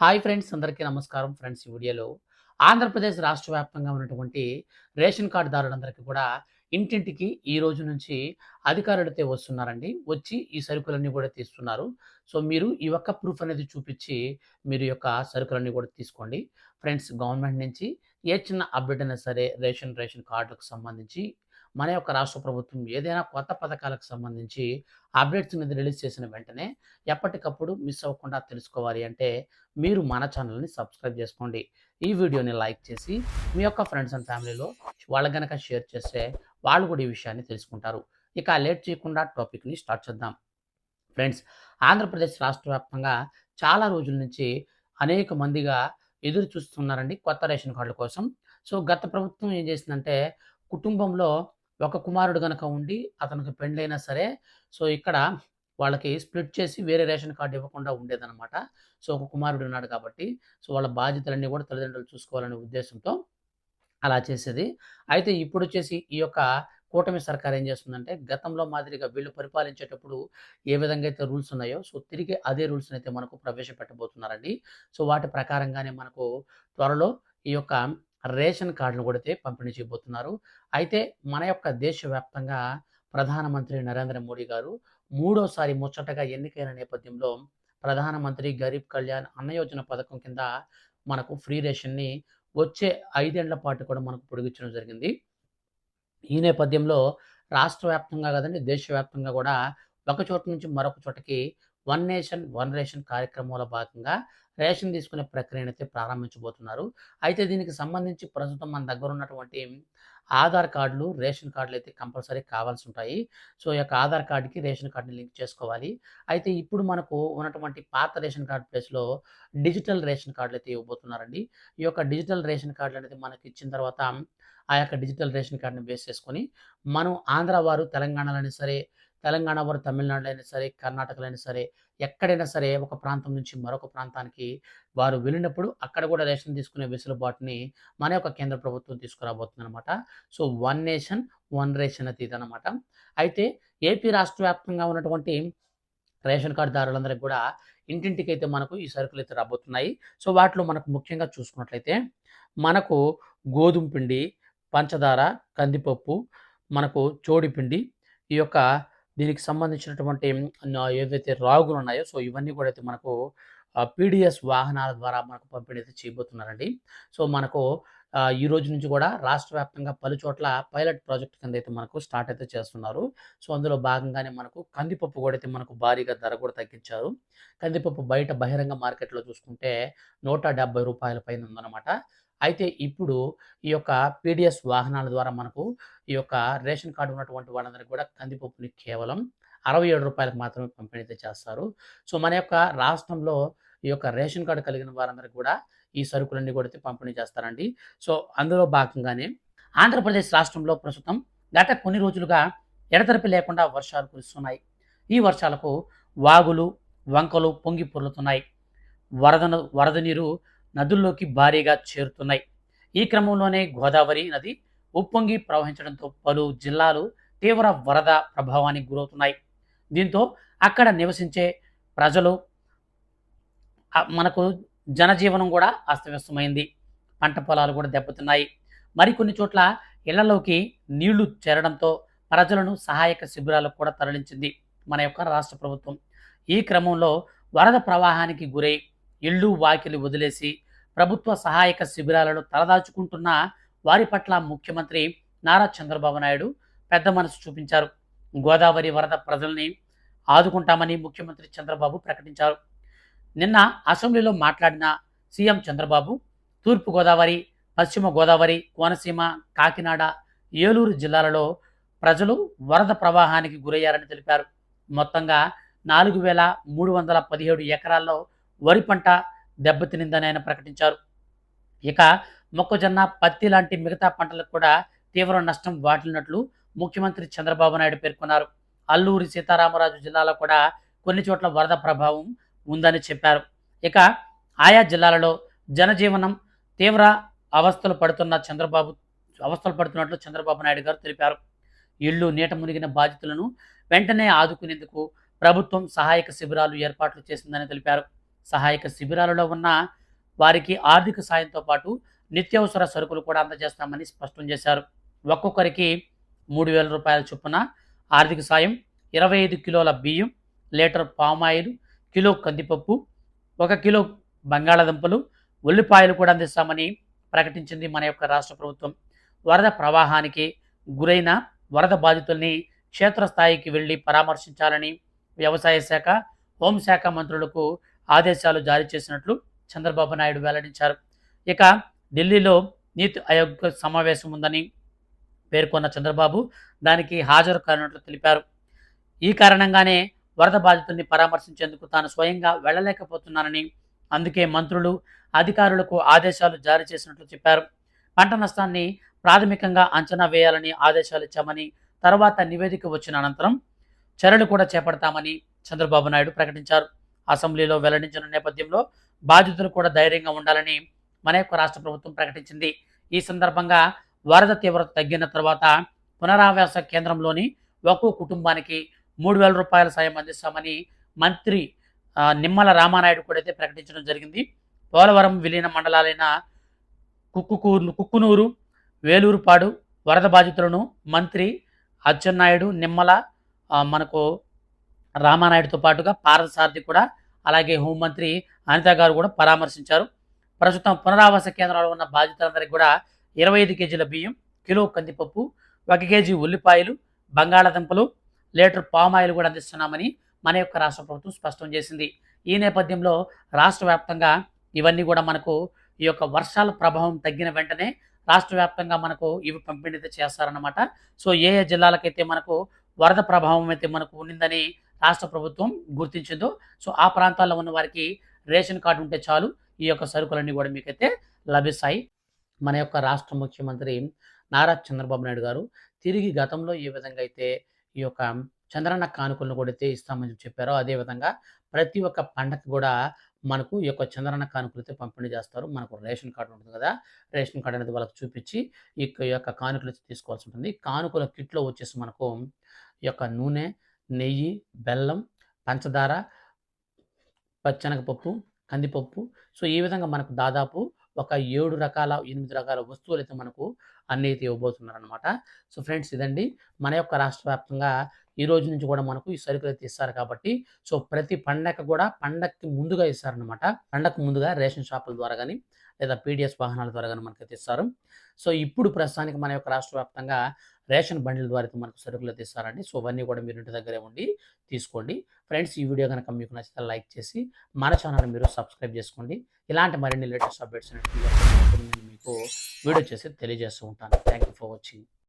Hi friends అందరికీ నమస్కారం friends ఈ వీడియోలో. ఆంధ్రప్రదేశ్ రాష్ట్ర వ్యాప్తంగా ఉన్నటువంటి రేషన్ కార్డుదారులందరికీ కూడా ఇంటింటికి ఈ రోజు నుంచి అధికారులైతే వస్తున్నారండి. వచ్చి ఈ సరుకులన్నీ కూడా తీస్తున్నారు. సో మీరు ఈ ఒక్క ప్రూఫ్ అనేది చూపించి మీరు యొక్క సరుకులన్నీ కూడా తీసుకోండి. ఫ్రెండ్స్ గవర్నమెంట్ నుంచి ఏ చిన్న అప్డేట్ అయినా సరే రేషన్ రేషన్ కార్డులకు సంబంధించి మన యొక్క రాష్ట్ర ప్రభుత్వం ఏదైనా కొత్త పథకాలకు సంబంధించి అప్డేట్స్ అనేది రిలీజ్ చేసిన వెంటనే ఎప్పటికప్పుడు మిస్ అవ్వకుండా తెలుసుకోవాలి అంటే మీరు మన ఛానల్ని సబ్స్క్రైబ్ చేసుకోండి. ఈ వీడియోని లైక్ చేసి మీ యొక్క ఫ్రెండ్స్ అండ్ ఫ్యామిలీలో వాళ్ళ గనక షేర్ చేస్తే వాళ్ళు కూడా ఈ విషయాన్ని తెలుసుకుంటారు. ఇక లేట్ చేయకుండా టాపిక్ని స్టార్ట్ చేద్దాం. ఫ్రెండ్స్ ఆంధ్రప్రదేశ్ రాష్ట్ర వ్యాప్తంగా చాలా రోజుల నుంచి అనేక మందిగా ఎదురు చూస్తున్నారండి కొత్త రేషన్ కార్డుల కోసం. సో గత ప్రభుత్వం ఏం చేసిందంటే కుటుంబంలో ఒక కుమారుడు కనుక ఉండి అతనికి పెండ్లైనా సరే సో ఇక్కడ వాళ్ళకి స్ప్లిట్ చేసి వేరే రేషన్ కార్డు ఇవ్వకుండా ఉండేదన్నమాట. సో ఒక కుమారుడు ఉన్నాడు కాబట్టి సో వాళ్ళ బాధ్యతలన్నీ కూడా తల్లిదండ్రులు చూసుకోవాలనే ఉద్దేశంతో అలా చేసేది. అయితే ఇప్పుడు వచ్చేసి ఈ యొక్క కూటమి సర్కార్ ఏం చేస్తుందంటే గతంలో మాదిరిగా వీళ్ళు పరిపాలించేటప్పుడు ఏ విధంగా అయితే రూల్స్ ఉన్నాయో సో తిరిగి అదే రూల్స్ని అయితే మనకు ప్రవేశపెట్టబోతున్నారండి. సో వాటి ప్రకారంగానే మనకు త్వరలో ఈ యొక్క రేషన్ కార్డును కూడా అయితే పంపిణీ చేయబోతున్నారు. అయితే మన యొక్క దేశవ్యాప్తంగా ప్రధానమంత్రి నరేంద్ర మోడీ గారు మూడోసారి ముచ్చటగా ఎన్నికైన నేపథ్యంలో ప్రధానమంత్రి గరీబ్ కళ్యాణ్ అన్న యోజన పథకం కింద మనకు ఫ్రీ రేషన్ని వచ్చే ఐదేళ్ళ పాటు కూడా మనకు పొడిగించడం జరిగింది. ఈ నేపథ్యంలో రాష్ట్ర వ్యాప్తంగా కదండి దేశవ్యాప్తంగా కూడా ఒక చోట నుంచి మరొక చోటకి వన్ నేషన్ వన్ రేషన్ కార్యక్రమంలో భాగంగా రేషన్ తీసుకునే ప్రక్రియను అయితే ప్రారంభించబోతున్నారు. అయితే దీనికి సంబంధించి ప్రస్తుతం మన దగ్గర ఉన్నటువంటి ఆధార్ కార్డులు రేషన్ కార్డులు అయితే కంపల్సరీ కావాల్సి ఉంటాయి. సో ఈ యొక్క ఆధార్ కార్డుకి రేషన్ కార్డుని లింక్ చేసుకోవాలి. అయితే ఇప్పుడు మనకు ఉన్నటువంటి పాత రేషన్ కార్డు ప్లేస్లో డిజిటల్ రేషన్ కార్డులు అయితే ఇవ్వబోతున్నారండి. ఈ యొక్క డిజిటల్ రేషన్ కార్డులు అనేది మనకి ఇచ్చిన తర్వాత ఆ యొక్క డిజిటల్ రేషన్ కార్డుని బేస్ చేసుకొని మనం ఆంధ్ర వారు తెలంగాణలో సరే తెలంగాణ వారు తమిళనాడులో అయినా సరే కర్ణాటకలో అయినా సరే ఎక్కడైనా సరే ఒక ప్రాంతం నుంచి మరొక ప్రాంతానికి వారు వెళ్ళినప్పుడు అక్కడ కూడా రేషన్ తీసుకునే వెసులుబాటుని మన యొక్క కేంద్ర ప్రభుత్వం తీసుకురాబోతుంది అనమాట so one nation one ration అది అనమాట అయితే ఏపీ రాష్ట్ర వ్యాప్తంగా ఉన్నటువంటి రేషన్ కార్డుదారులందరికీ కూడా ఇంటింటికి అయితే మనకు ఈ సరుకులు అయితే రాబోతున్నాయి. సో వాటిలో మనకు ముఖ్యంగా చూసుకున్నట్లయితే మనకు గోధుమ పిండి పంచదార కందిపప్పు మనకు చోడిపిండి ఈ యొక్క దీనికి సంబంధించినటువంటి ఏదైతే ఏవైతే రాగులు ఉన్నాయో సో ఇవన్నీ కూడా అయితే మనకు పీడిఎస్ వాహనాల ద్వారా మనకు పంపిణీ అయితే చేయబోతున్నారండి. సో మనకు ఈ రోజు నుంచి కూడా రాష్ట్ర వ్యాప్తంగా పలు చోట్ల పైలట్ ప్రాజెక్ట్ కింద అయితే మనకు స్టార్ట్ అయితే చేస్తున్నారు. సో అందులో భాగంగానే మనకు కందిపప్పు కూడా అయితే మనకు భారీగా ధర కూడా తగ్గించారు. కందిపప్పు బయట బహిరంగ మార్కెట్లో చూసుకుంటే నూట డెబ్బై రూపాయల పైన ఉందన్నమాట. అయితే ఇప్పుడు ఈ యొక్క పీడిఎస్ వాహనాల ద్వారా మనకు ఈ యొక్క రేషన్ కార్డు ఉన్నటువంటి వాళ్ళందరికీ కూడా కందిపప్పుని కేవలం అరవై ఏడు రూపాయలకు మాత్రమే పంపిణీ అయితే చేస్తారు. సో మన యొక్క రాష్ట్రంలో ఈ యొక్క రేషన్ కార్డు కలిగిన వారందరికీ కూడా ఈ సరుకులన్నీ కూడా పంపిణీ చేస్తారండి. సో అందులో భాగంగానే ఆంధ్రప్రదేశ్ రాష్ట్రంలో ప్రస్తుతం గత కొన్ని రోజులుగా ఎడతెరపి లేకుండా వర్షాలు కురుస్తున్నాయి. ఈ వర్షాలకు వాగులు వంకలు పొంగి పొర్లుతున్నాయి. వరద వరద నీరు నదుల్లోకి భారీగా చేరుతున్నాయి. ఈ క్రమంలోనే గోదావరి నది ఉప్పొంగి ప్రవహించడంతో పలు జిల్లాలు తీవ్ర వరద ప్రభావానికి గురవుతున్నాయి. దీంతో అక్కడ నివసించే ప్రజలు మనకు జనజీవనం కూడా అస్తవ్యస్తమైంది. పంట పొలాలు కూడా దెబ్బతిన్నాయి. మరికొన్ని చోట్ల ఇళ్ళలోకి నీళ్ళు చేరడంతో ప్రజలను సహాయక శిబిరాలకు కూడా తరలించింది మన యొక్క రాష్ట్ర ప్రభుత్వం. ఈ క్రమంలో వరద ప్రవాహానికి గురై ఇళ్ళు వాకిలు వదిలేసి ప్రభుత్వ సహాయక శిబిరాలను తలదాచుకుంటున్న వారి పట్ల ముఖ్యమంత్రి నారా చంద్రబాబు నాయుడు పెద్ద మనసు చూపించారు. గోదావరి వరద ప్రజల్ని ఆదుకుంటామని ముఖ్యమంత్రి చంద్రబాబు ప్రకటించారు. నిన్న అసెంబ్లీలో మాట్లాడిన సీఎం చంద్రబాబు తూర్పు గోదావరి పశ్చిమ గోదావరి కోనసీమ కాకినాడ ఏలూరు జిల్లాలలో ప్రజలు వరద ప్రవాహానికి గురయ్యారని తెలిపారు. మొత్తంగా నాలుగు వేల మూడు వందల పదిహేడు ఎకరాల్లో వరి పంట దెబ్బతినిందని ఆయన ప్రకటించారు. ఇక మొక్కజొన్న పత్తి లాంటి మిగతా పంటలకు కూడా తీవ్ర నష్టం వాటిల్లినట్లు ముఖ్యమంత్రి చంద్రబాబు నాయుడు పేర్కొన్నారు. అల్లూరి సీతారామరాజు జిల్లాలో కూడా కొన్ని చోట్ల వరద ప్రభావం ఉందని చెప్పారు. ఇక ఆయా జిల్లాలలో జనజీవనం తీవ్ర అవస్థలు పడుతున్న చంద్రబాబు అవస్థలు పడుతున్నట్లు చంద్రబాబు నాయుడు గారు తెలిపారు. ఇళ్ళు నీట మునిగిన బాధితులను వెంటనే ఆదుకునేందుకు ప్రభుత్వం సహాయక శిబిరాలు ఏర్పాట్లు చేసిందని తెలిపారు. సహాయక శిబిరాలలో ఉన్న వారికి ఆర్థిక సాయంతో పాటు నిత్యావసర సరుకులు కూడా అందజేస్తామని స్పష్టం చేశారు. ఒక్కొక్కరికి మూడు వేల రూపాయల చొప్పున ఆర్థిక సాయం ఇరవై ఐదు కిలోల బియ్యం లీటర్ పామాయిల్ కిలో కందిపప్పు ఒక కిలో బంగాళాదుంపలు ఉల్లిపాయలు కూడా అందిస్తామని ప్రకటించింది మన యొక్క రాష్ట్ర ప్రభుత్వం. వరద ప్రవాహానికి గురైన వరద బాధితుల్ని క్షేత్రస్థాయికి వెళ్ళి పరామర్శించాలని వ్యవసాయ శాఖ హోంశాఖ మంత్రులకు ఆదేశాలు జారీ చేసినట్లు చంద్రబాబు నాయుడు వెల్లడించారు. ఇక ఢిల్లీలో నీతి ఆయోగ్ సమావేశం ఉందని పేర్కొన్న చంద్రబాబు దానికి హాజరు కానున్నట్లు తెలిపారు. ఈ కారణంగానే వరద బాధితుల్ని పరామర్శించేందుకు తాను స్వయంగా వెళ్ళలేకపోతున్నానని అందుకే మంత్రులు అధికారులకు ఆదేశాలు జారీ చేసినట్లు చెప్పారు. పంట నష్టాన్ని ప్రాథమికంగా అంచనా వేయాలని ఆదేశాలు ఇచ్చామని తర్వాత నివేదిక వచ్చిన అనంతరం చర్యలు కూడా చేపడతామని చంద్రబాబు నాయుడు ప్రకటించారు. అసెంబ్లీలో వెల్లడించిన నేపథ్యంలో బాధితులు కూడా ధైర్యంగా ఉండాలని మన యొక్క రాష్ట్ర ప్రభుత్వం ప్రకటించింది. ఈ సందర్భంగా వరద తీవ్రత తగ్గిన తర్వాత పునరావాస కేంద్రంలోని ఒక్కో కుటుంబానికి మూడు వేల రూపాయల సాయం అందిస్తామని మంత్రి నిమ్మల రామానాయుడు కూడా అయితే ప్రకటించడం జరిగింది. పోలవరం విలీన మండలాలైన కుక్కుకూరు కుక్కునూరు వేలూరుపాడు వరద బాధితులను మంత్రి అచ్చెన్నాయుడు నిమ్మల మనకు రామానాయుడుతో పాటుగా పార్థసారథి కూడా అలాగే హోంమంత్రి అనిత గారు కూడా పరామర్శించారు. ప్రస్తుతం పునరావాస కేంద్రాల్లో ఉన్న బాధితులందరికీ కూడా ఇరవై ఐదు కేజీల బియ్యం కిలో కందిపప్పు ఒక కేజీ ఉల్లిపాయలు బంగాళాదుంపలు లీటర్ పామాయిల్ కూడా అందిస్తున్నామని మన యొక్క రాష్ట్ర ప్రభుత్వం స్పష్టం చేసింది. ఈ నేపథ్యంలో రాష్ట్ర వ్యాప్తంగా ఇవన్నీ కూడా మనకు ఈ యొక్క వర్షాల ప్రభావం తగ్గిన వెంటనే రాష్ట్ర వ్యాప్తంగా మనకు ఇవి పంపిణీ చేస్తారనమాట చేస్తారన్నమాట. సో ఏ ఏ జిల్లాలకైతే మనకు వరద ప్రభావం అయితే మనకు ఉండిందని రాష్ట్ర ప్రభుత్వం గుర్తించిందో. సో ఆ ప్రాంతాల్లో ఉన్న వారికి రేషన్ కార్డు ఉంటే చాలు. ఈ యొక్క సరుకులన్నీ కూడా మీకైతే లభిస్తాయి. మన యొక్క రాష్ట్ర ముఖ్యమంత్రి నారా చంద్రబాబు నాయుడు గారు తిరిగి గతంలో ఏ విధంగా అయితే ఈ యొక్క చంద్రన్న కానుకలను కూడా అయితే ఇస్తామని చెప్పారో అదేవిధంగా ప్రతి ఒక్క పండగ కూడా మనకు ఈ యొక్క చంద్రన్న కానుకలు అయితే పంపిణీ చేస్తారు. మనకు రేషన్ కార్డు ఉంటుంది కదా రేషన్ కార్డు అనేది వాళ్ళకి చూపించి ఈ యొక్క- ఈ యొక్క కానుకలు అయితే తీసుకోవాల్సి ఉంటుంది. కానుకల కిట్లో వచ్చేసి మనకు ఈ యొక్క నూనె నెయ్యి బెల్లం పంచదార పచ్చనగపప్పు కందిపప్పు. సో ఈ విధంగా మనకు దాదాపు ఒక ఏడు రకాల ఎనిమిది రకాల వస్తువులు అయితే మనకు అన్ని అయితే ఇవ్వబోతున్నారనమాట సో ఫ్రెండ్స్ ఇదండి. మన యొక్క రాష్ట్ర వ్యాప్తంగా ఈ రోజు నుంచి కూడా మనకు ఈ సరుకులు అయితే ఇస్తారు కాబట్టి సో ప్రతి పండగ కూడా పండగకి ముందుగా ఇస్తారనమాట పండగకు ముందుగా రేషన్ షాపుల ద్వారా కానీ లేదా పీడిఎస్ వాహనాల ద్వారా కానీ మనకైతే ఇస్తారు. సో ఇప్పుడు ప్రస్తుతానికి మన యొక్క రాష్ట్ర వ్యాప్తంగా రేషన్ బండిల ద్వారా అయితే మనకు సరుకులు తీస్తారండి సో అవన్నీ కూడా మీరు ఇంటి దగ్గరే ఉండి తీసుకోండి. ఫ్రెండ్స్ ఈ వీడియో కనుక మీకు నచ్చితే లైక్ చేసి మన ఛానల్ మీరు సబ్స్క్రైబ్ చేసుకోండి. ఇలాంటి మరిన్ని లేటెస్ట్ అప్డేట్స్ నేను మీకు వీడియో చేసి తెలియజేస్తూ ఉంటాను. Thank you for watching.